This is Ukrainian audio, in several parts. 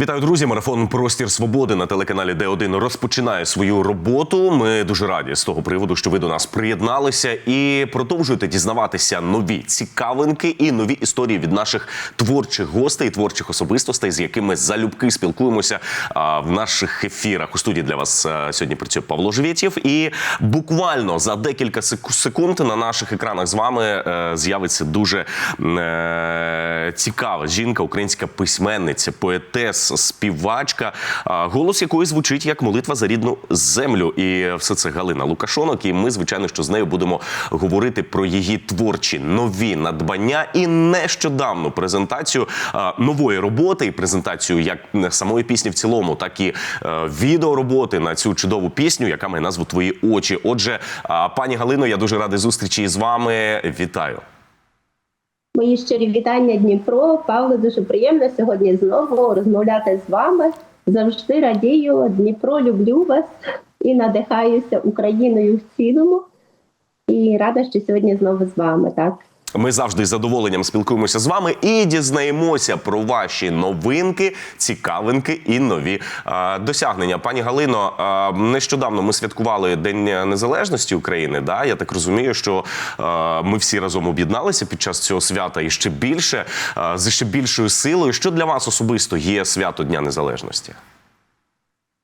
Вітаю, друзі! Марафон Простір Свободи на телеканалі Д1 розпочинає свою роботу. Ми дуже раді з того приводу, що ви до нас приєдналися і продовжуєте дізнаватися нові цікавинки і нові історії від наших творчих гостей, творчих особистостей, з якими залюбки спілкуємося а, в наших ефірах. У студії для вас а, сьогодні працює Павло Живєтєв. І буквально за декілька сек- секунд на наших екранах з вами е, з'явиться дуже е, цікава жінка, українська письменниця, поетес, співачка, голос якої звучить як молитва за рідну землю. І все це Галина Лукашонок. І ми, звичайно, що з нею будемо говорити про її творчі нові надбання і нещодавну презентацію нової роботи, і презентацію як самої пісні в цілому, так і е, відеороботи на цю чудову пісню, яка має назву Твої очі. Отже, пані Галино, я дуже радий зустрічі з вами. Вітаю. Мої щирі вітання Дніпро. Павло, дуже приємно сьогодні знову розмовляти з вами. Завжди радію. Дніпро, люблю вас і надихаюся Україною в цілому. І рада, що сьогодні знову з вами. Так Ми завжди з задоволенням спілкуємося з вами і дізнаємося про ваші новинки, цікавинки і нові е, досягнення. Пані Галино, е, нещодавно ми святкували День Незалежності України. Да? Я так розумію, що е, ми всі разом об'єдналися під час цього свята і ще більше е, з ще більшою силою. Що для вас особисто є свято Дня Незалежності?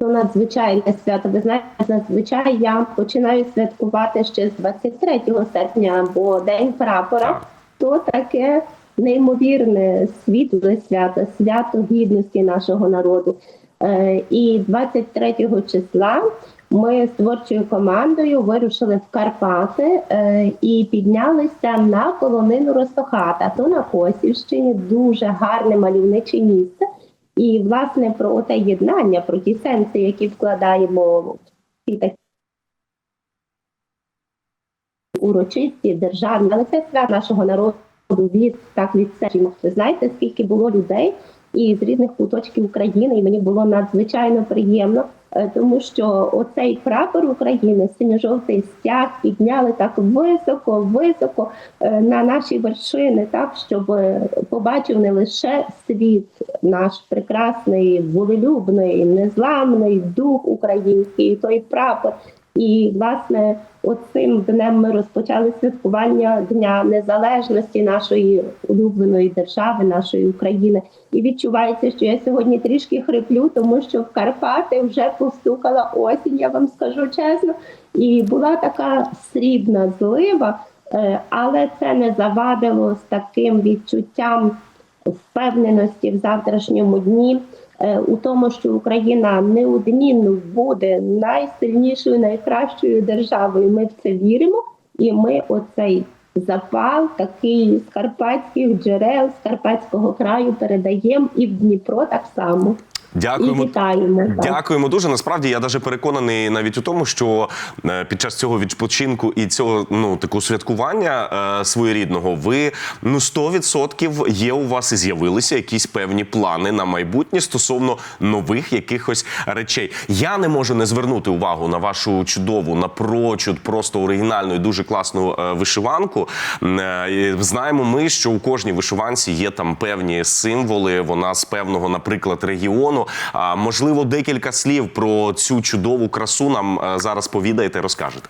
То надзвичайне свято. Ви знаєте, зазвичай я починаю святкувати ще з 23 серпня, бо День прапора то таке неймовірне світле свято, свято гідності нашого народу. Е, І 23 числа ми з творчою командою вирушили в Карпати е, і піднялися на полонину Ростохата, то на Косівщині, дуже гарне мальовниче місце. І власне про те єднання, про ті сенси, які вкладаємо в ці такі урочисті, державні, але це свят нашого народу від так від. Ви знаєте, скільки було людей і з різних куточків України, і мені було надзвичайно приємно, е, тому що оцей прапор України, синьо-жовтий стяг, підняли так високо, високо е, на наші вершини, так щоб е, побачив не лише світ, наш прекрасний, волелюбний, незламний дух український, той прапор. І власне оцим днем ми розпочали святкування Дня Незалежності нашої улюбленої держави, нашої України. І відчувається, що я сьогодні трішки хриплю, тому що в Карпати вже постукала осінь, я вам скажу чесно. І була така срібна злива, е, але це не завадило з таким відчуттям впевненості в завтрашньому дні. Е, У тому, що Україна неодмінно буде найсильнішою, найкращою державою. Ми в це віримо, і ми оцей запал, такий з карпатських джерел, з карпатського краю передаємо і в Дніпро так само. І Дякуємо. вітаємо. Дякуємо дуже. Насправді я даже переконаний навіть у тому, що е, під час цього відпочинку і цього ну такого святкування е, своєрідного ви ну 100% є у вас і з'явилися якісь певні плани на майбутнє стосовно нових якихось речей. Я не можу не звернути увагу на вашу чудову, напрочуд, просто оригінальну і дуже класну е, вишиванку. Е, Знаємо ми, що у кожній вишиванці є там певні символи. Вона з певного, наприклад, регіону. А можливо, декілька слів про цю чудову красу нам е, зараз повідаєте, розкажете.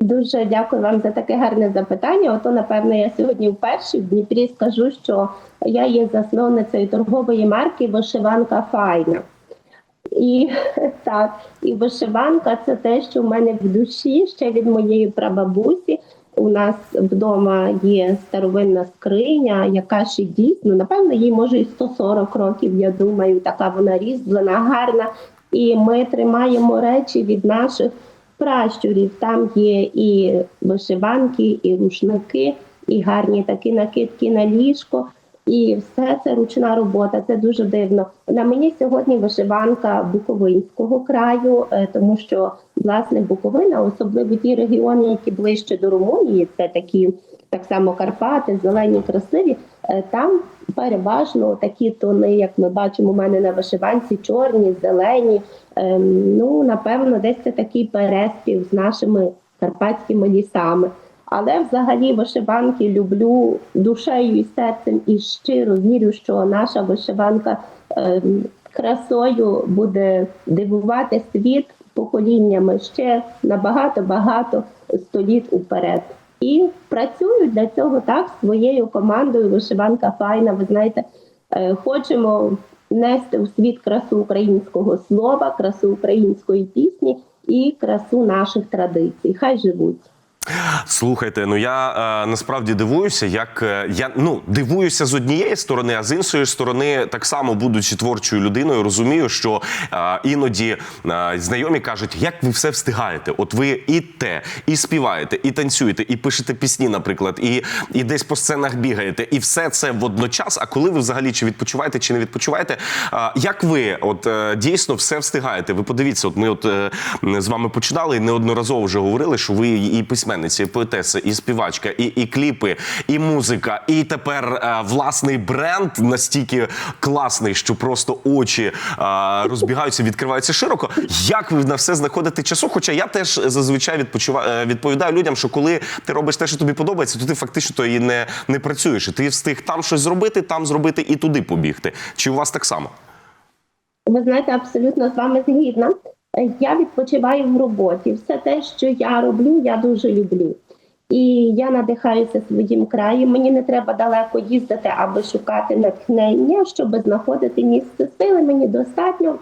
Дуже дякую вам за таке гарне запитання. Ото, напевно, я сьогодні вперше в Дніпрі скажу, що я є засновницею торгової марки Вишиванка Файна. І так, і вишиванка це те, що в мене в душі ще від моєї прабабусі. У нас вдома є старовинна скриня, яка ще дійсно, напевно, їй може і 140 років. Я думаю, така вона різьблена, гарна. І ми тримаємо речі від наших пращурів. Там є і вишиванки, і рушники, і гарні такі накидки на ліжко. І все це ручна робота. Це дуже дивно. На мені сьогодні вишиванка Буковинського краю, е, тому що власне Буковина, особливо ті регіони, які ближче до Румунії, це такі так само Карпати, зелені, красиві. е, Там переважно такі тони, як ми бачимо у мене на вишиванці, чорні, зелені. Ем, Ну напевно, десь це такий переспів з нашими карпатськими лісами. Але взагалі вишиванки люблю душею і серцем і щиро вірю, що наша вишиванка ем, красою буде дивувати світ поколіннями ще набагато багато століт уперед. І працюю для цього так своєю командою. Вишиванка файна. Ви знаєте, е, хочемо нести у світ красу українського слова, красу української пісні і красу наших традицій. Хай живуть. Слухайте, ну я е, насправді дивуюся, як е, я ну дивуюся з однієї сторони, а з іншої сторони, так само будучи творчою людиною, розумію, що е, іноді е, знайомі кажуть, як ви все встигаєте. От ви і те, і співаєте, і танцюєте, і пишете пісні, наприклад, і, і десь по сценах бігаєте, і все це водночас. А коли ви взагалі чи відпочиваєте, чи не відпочиваєте? Е, як ви от е, дійсно все встигаєте? Ви подивіться, от ми от е, з вами починали і неодноразово вже говорили, що ви і письменниця, і поетеса, і співачка, і, і кліпи, і музика, і тепер е, власний бренд настільки класний, що просто очі е, розбігаються, відкриваються широко. Як ви на все знаходите часу? Хоча я теж зазвичай відпочиваю, е, відповідаю людям, що коли ти робиш те, що тобі подобається, то ти фактично то і не, не працюєш. Ти встиг там щось зробити, там зробити і туди побігти. Чи у вас так само? Ви знаєте, абсолютно з вами згідна. Е, Я відпочиваю в роботі. Все те, що я роблю, я дуже люблю. І я надихаюся своїм краєм. Мені не треба далеко їздити, аби шукати натхнення, щоб знаходити місце сили. Мені достатньо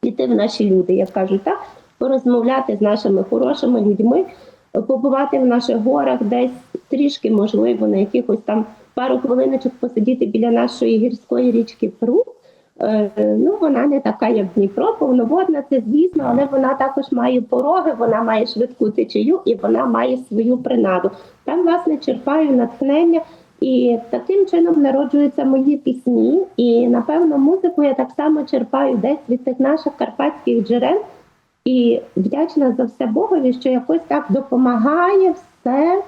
піти в наші люди, як кажуть, так порозмовляти з нашими хорошими людьми, побувати в наших горах, десь трішки, можливо, на якихось там пару хвилиночок посидіти біля нашої гірської річки Прут. Е, Ну, вона не така, як Дніпро, повноводна, це звісно, але вона також має пороги, вона має швидку течію і вона має свою принаду. Там, власне, черпаю натхнення, і таким чином народжуються мої пісні. І напевно музику я так само черпаю десь від тих наших карпатських джерел. І вдячна за все Богові, що якось так допомагає все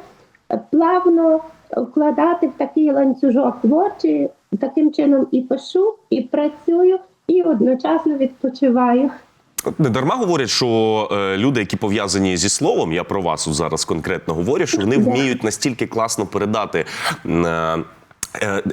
плавно вкладати в такий ланцюжок творчий. Таким чином і пишу, і працюю, і одночасно відпочиваю. Не дарма говорять, що е, люди, які пов'язані зі словом, я про вас зараз конкретно говорю, що вони вміють настільки класно передати. е,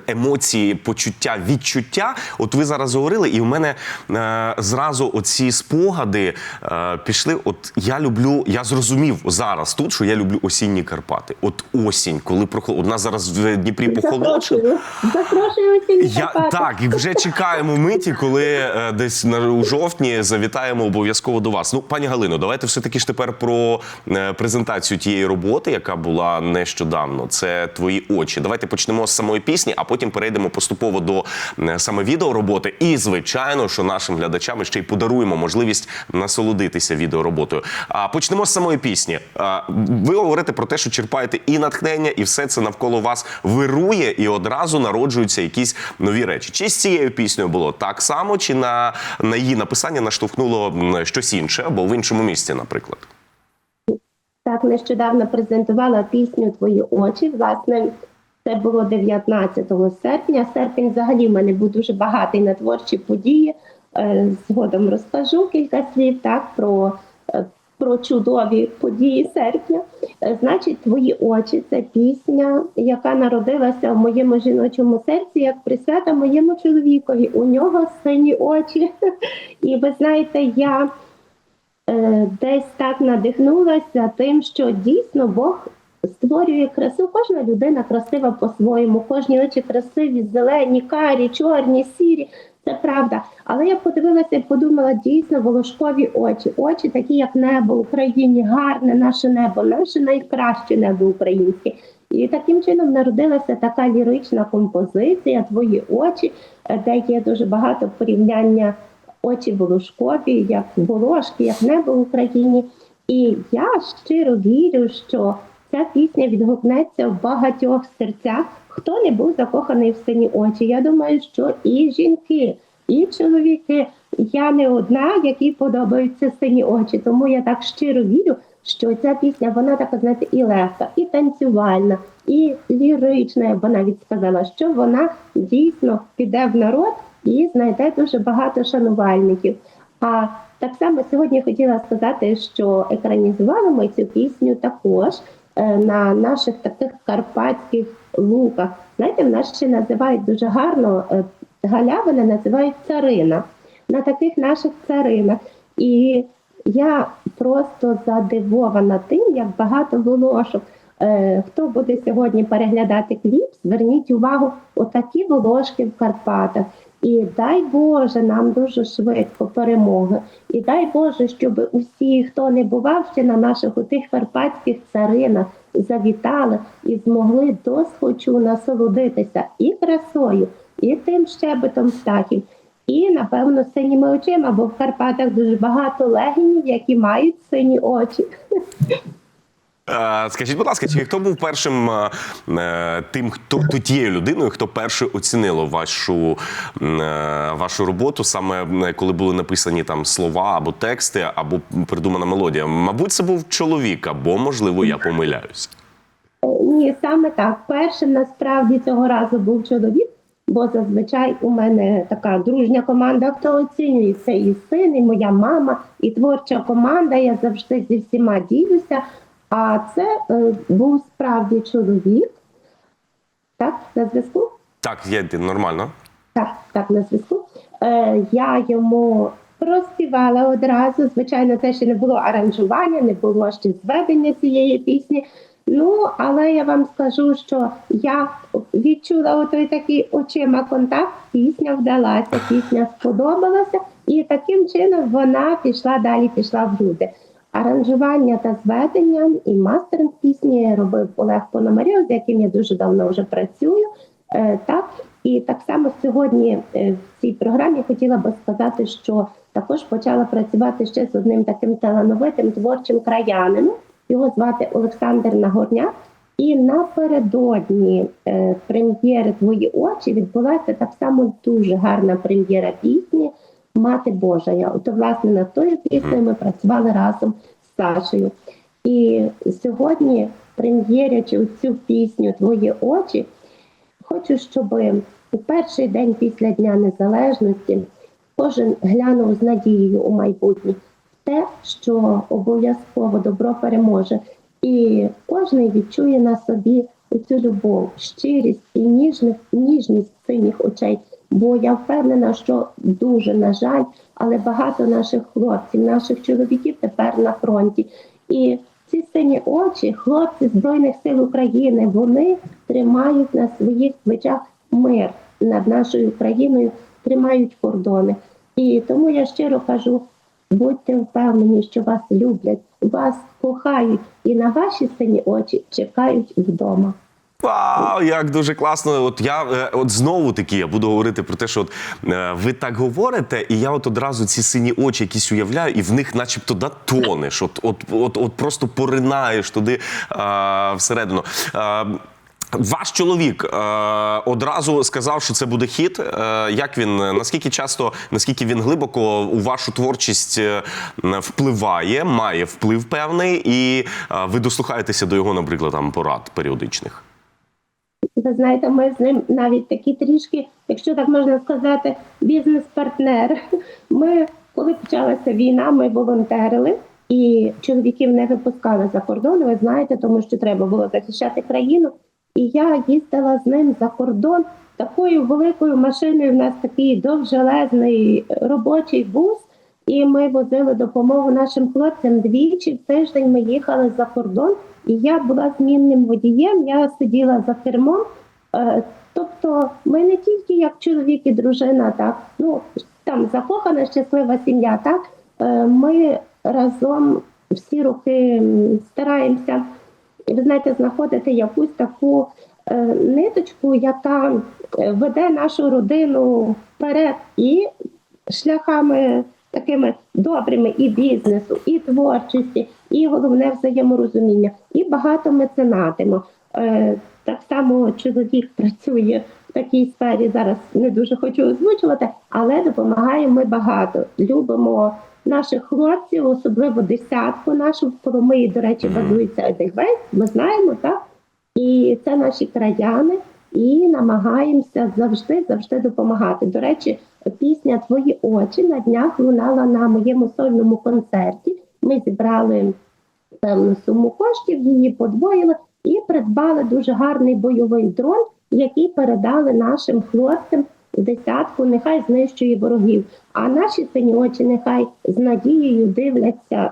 Емоції, почуття, відчуття. От ви зараз говорили, і в мене е, зразу оці спогади е, пішли. От я люблю, я зрозумів зараз тут, що я люблю осінні Карпати. От осінь, коли прохолодно. У нас зараз в Дніпрі похолодше. Запрошую, Я Карпати. так і вже чекаємо миті, коли е, десь на у жовтні завітаємо обов'язково до вас. Ну, пані Галино, давайте все таки ж тепер про е, презентацію тієї роботи, яка була нещодавно. Це твої очі. Давайте почнемо з самої пісні, а потім перейдемо поступово до саме відеороботи. І звичайно, що нашим глядачам ще й подаруємо можливість насолодитися відеороботою. А почнемо з самої пісні. Ви говорите про те, що черпаєте і натхнення, і все це навколо вас вирує, і одразу народжуються якісь нові речі. Чи з цією піснею було так само, чи на, на її написання наштовхнуло щось інше або в іншому місці, наприклад? Так, нещодавно презентувала пісню Твої очі. Власне, це було 19 серпня. Серпень взагалі в мене був дуже багатий на творчі події. Е, Згодом розкажу кілька слів так про, е, про чудові події серпня. Е, Значить, твої очі це пісня, яка народилася в моєму жіночому серці, як присвята моєму чоловікові. У нього сині очі. І ви знаєте, я десь так надихнулася тим, що дійсно Бог створює красу. Кожна людина красива по-своєму, кожні очі красиві, зелені, карі, чорні, сірі. Це правда. Але я подивилася і подумала, дійсно волошкові очі, очі такі, як небо в Україні, гарне наше небо, наше найкраще небо українське. І таким чином народилася така лірична композиція Твої очі, е, де є дуже багато порівняння очі волошкові, як волошки, як небо в Україні. І я щиро вірю, що ця пісня відгукнеться в багатьох серцях. Хто не був закоханий в сині очі? Я думаю, що і жінки, і чоловіки. Я не одна, якій подобаються сині очі. Тому я так щиро вірю, що ця пісня вона така, знаєте, і легка, і танцювальна, і лірична, я б навіть сказала, що вона дійсно піде в народ і знайде дуже багато шанувальників. А так само сьогодні хотіла сказати, що екранізували ми цю пісню також на наших таких карпатських луках. Знаєте, в нас ще називають дуже гарно е, галявини, називають царина. На таких наших царинах. І я просто задивована тим, як багато волошок. Е, хто буде сьогодні переглядати кліп, зверніть увагу, отакі волошки в Карпатах. І дай Боже нам дуже швидко перемоги. І дай Боже, щоб усі, хто не бував ще на наших у тих карпатських царинах, завітали і змогли досхочу насолодитися і красою, і тим щебетом птахів, і напевно синіми очима, бо в Карпатах дуже багато легінів, які мають сині очі. Е, Скажіть, будь ласка, чи хто був першим е, е, тим, хто тією людиною, хто перше оцінило вашу, вашу роботу, саме коли були написані там слова або тексти, або придумана мелодія? Мабуть, це був чоловік, або можливо, я помиляюсь. Ні, саме так. Першим насправді цього разу був чоловік, бо зазвичай у мене така дружня команда, хто оцінює це і син, і моя мама, і творча команда. Я завжди зі всіма ділюся. А це е, був справді чоловік. Так, на зв'язку? Так, є нормально. Так, так, на зв'язку. Е, я йому проспівала одразу. Звичайно, це ще не було аранжування, не було ще зведення цієї пісні. Ну, але я вам скажу, що я відчула отой такий очима контакт, пісня вдалася, пісня сподобалася, і таким чином вона пішла далі, пішла в люди. Аранжування та зведення і мастеринг пісні робив Олег Пономарьов, з яким я дуже давно вже працюю. Е, так, і так само сьогодні е, в цій програмі хотіла би сказати, що також почала працювати ще з одним таким талановитим творчим краянином. Його звати Олександр Нагорняк. І напередодні е, прем'єри Твої очі відбулася так само дуже гарна прем'єра пісні Мати Божа. Я от власне над тою піснею ми працювали разом з Сашею. І сьогодні, прем'єрячи цю пісню Твої очі, хочу, щоб у перший день після Дня Незалежності кожен глянув з надією у майбутнє те, що обов'язково добро переможе, і кожен відчує на собі цю любов, щирість і ніжність, ніжність синіх очей. Бо я впевнена, що дуже на жаль, але багато наших хлопців, наших чоловіків тепер на фронті. І ці сині очі, хлопці Збройних сил України, вони тримають на своїх плечах мир над нашою країною, тримають кордони. І тому я щиро кажу: будьте впевнені, що вас люблять, вас кохають, і на ваші сині очі чекають вдома. Вау, як дуже класно. От я е, от знову таки я буду говорити про те, що от е, ви так говорите, і я от одразу ці сині очі якісь уявляю, і в них, начебто, да, тонеш. От, от, от, от просто поринаєш туди а, всередину. А, ваш чоловік е, одразу сказав, що це буде хіт. Е, як він наскільки часто, наскільки він глибоко у вашу творчість е, впливає, має вплив певний, і е, ви дослухаєтеся до його, наприклад, там порад періодичних. Ви знаєте, ми з ним навіть такі трішки, якщо так можна сказати, бізнес-партнер. Ми, коли почалася війна, ми волонтерили і чоловіків не випускали за кордон. Ви знаєте, тому що треба було захищати країну. І я їздила з ним за кордон такою великою машиною. У нас такий довжелезний робочий бус. І ми возили допомогу нашим хлопцям двічі в тиждень. Ми їхали за кордон, і я була змінним водієм. Я сиділа за кермом. Е, Тобто, ми не тільки як чоловік і дружина, так ну там закохана, щаслива сім'я. Так Е, ми разом всі роки стараємося, ви знаєте, знаходити якусь таку е, ниточку, яка веде нашу родину вперед і шляхами такими добрими і бізнесу, і творчості, і головне взаєморозуміння, і багато меценатимо. Е, Так само чоловік працює в такій сфері. Зараз не дуже хочу озвучувати, але допомагаємо ми багато. Любимо наших хлопців, особливо десятку нашу в Коломиї, до речі, базується Едельвейс, Ми знаємо, так? І це наші краяни, і намагаємося завжди завжди допомагати. До речі, пісня Твої очі на днях лунала на моєму сольному концерті. Ми зібрали певну суму коштів, її подвоїли і придбали дуже гарний бойовий дрон, який передали нашим хлопцям десятку. Нехай знищує ворогів. А наші сині очі нехай з надією дивляться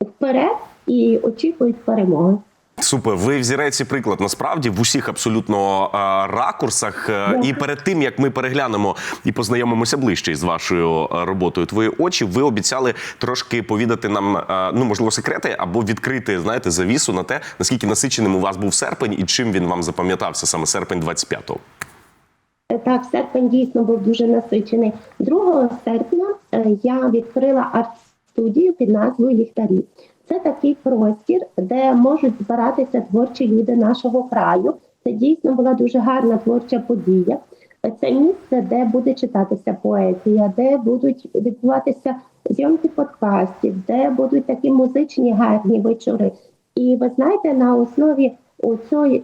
вперед і очікують перемоги. Супер, ви взірець і приклад насправді в усіх абсолютно е, ракурсах. Е, І перед тим як ми переглянемо і познайомимося ближче із вашою е, роботою, твої очі, ви обіцяли трошки повідати нам, е, ну можливо, секрети або відкрити, знаєте, завісу на те, наскільки насиченим у вас був серпень і чим він вам запам'ятався саме серпень 25-го. Так, серпень дійсно був дуже насичений. 2 серпня я відкрила арт-студію під назвою Ліхтарі. Це такий простір, де можуть збиратися творчі люди нашого краю. Це дійсно була дуже гарна творча подія. Це місце, де буде читатися поезія, де будуть відбуватися зйомки подкастів, де будуть такі музичні гарні вечори. І ви знаєте, на основі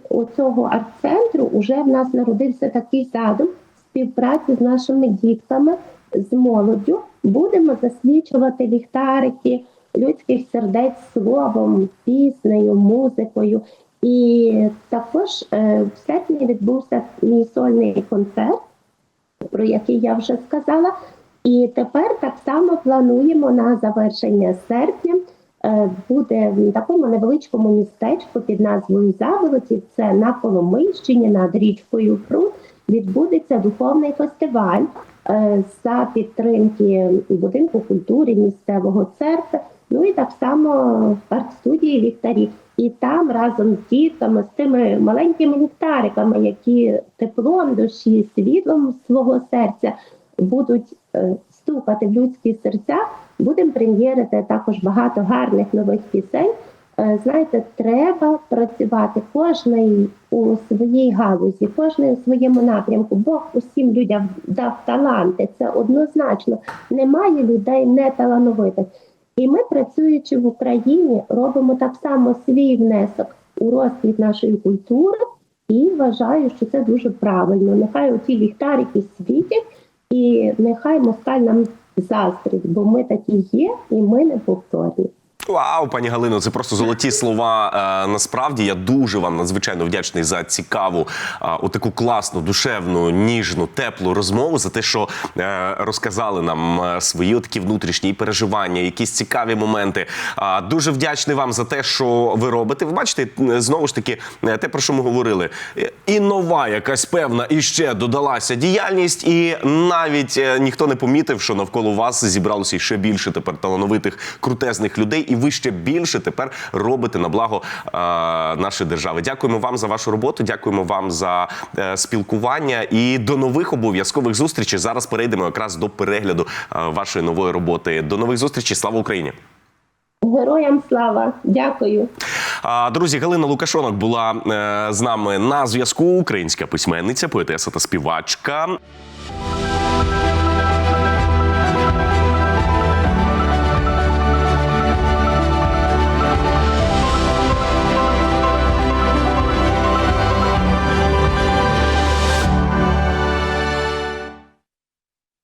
оцього арт-центру вже в нас народився такий задум співпраці з нашими дітками, з молоддю. Будемо засвічувати ліхтарики людських сердець словом, піснею, музикою. І також е, в серпні відбувся мій сольний концерт, про який я вже сказала. І тепер так само плануємо на завершення серпня. е, Буде в такому невеличкому містечку під назвою Заволотів. Це на Коломийщині над річкою Прут. Відбудеться духовний фестиваль е, за підтримки будинку культури місцевого церкви. Ну і так само в арт-студії ліхтарі. І там разом з дітками, з тими маленькими ліхтариками, які теплом душі, світлом свого серця будуть е, стукати в людські серця. Будемо прем'єрити також багато гарних нових пісень. Е, Знаєте, треба працювати кожний у своїй галузі, кожний у своєму напрямку. Бог усім людям дав таланти. Це однозначно. Немає людей неталановитих. І ми, працюючи в Україні, робимо так само свій внесок у розквіт нашої культури. І вважаю, що це дуже правильно. Нехай оті ліхтарики світять, і нехай москаль нам заздрить, бо ми такі є, і ми не повторні. Вау, пані Галино, це просто золоті слова. Е, насправді я дуже вам надзвичайно вдячний за цікаву, е, отаку класну, душевну, ніжну, теплу розмову за те, що е, розказали нам е, свої такі внутрішні переживання, якісь цікаві моменти. Е, дуже вдячний вам за те, що ви робите. Ви бачите, знову ж таки, те про що ми говорили. І нова якась певна і ще додалася діяльність, і навіть ніхто не помітив, що навколо вас зібралося ще більше тепер талановитих крутезних людей, і ви ще більше тепер робите на благо е, нашої держави. Дякуємо вам за вашу роботу. Дякуємо вам за е, спілкування і до нових обов'язкових зустрічей. Зараз перейдемо якраз до перегляду е, вашої нової роботи. До нових зустрічей. Слава Україні! Героям слава! Дякую. Друзі, Галина Лукашонок була з нами на зв'язку. Українська письменниця, поетеса та співачка.